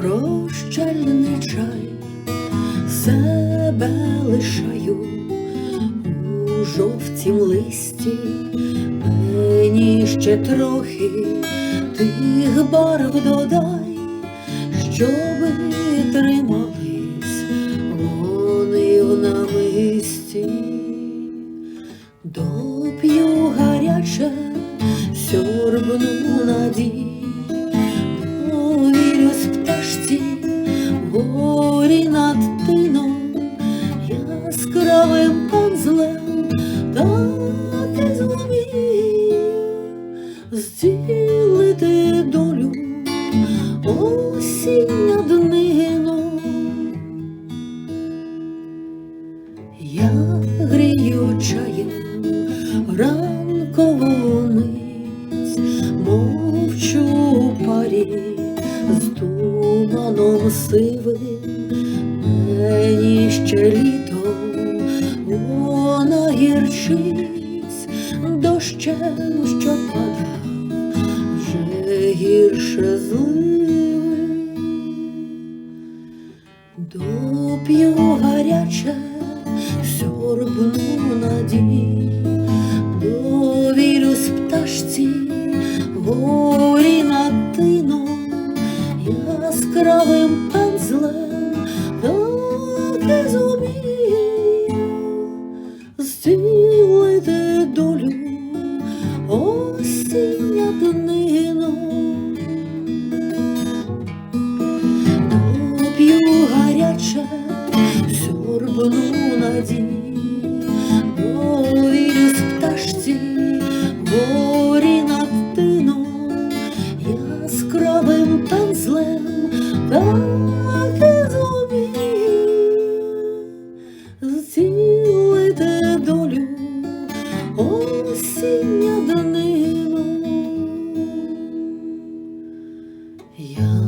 прощальний чай, себе лишаю у жовтім листі, мені ще трохи тих барв додай, Щоб тримались вони в намисті, доп'ю гаряче сьорбну надій пташці, горі над тином, яскравим пензлем, так і зумію зділити долю осіння днином. Я грію чаєм ранкову мить, мовчу парі з туманом сивим, мені ще літо вона гірчить дощем, що падав вже гірше зливий. Доп'ю гаряче, сьорбну надій, довірюсь пташці, яскравим пензлем, так і зумію. Зділити долю. Осіння днином. П'ю гаряче, сьорбну надій, довірюсь пташці, горі над тином, яскравим пензлем, так і зцілити долю осіння данину. Я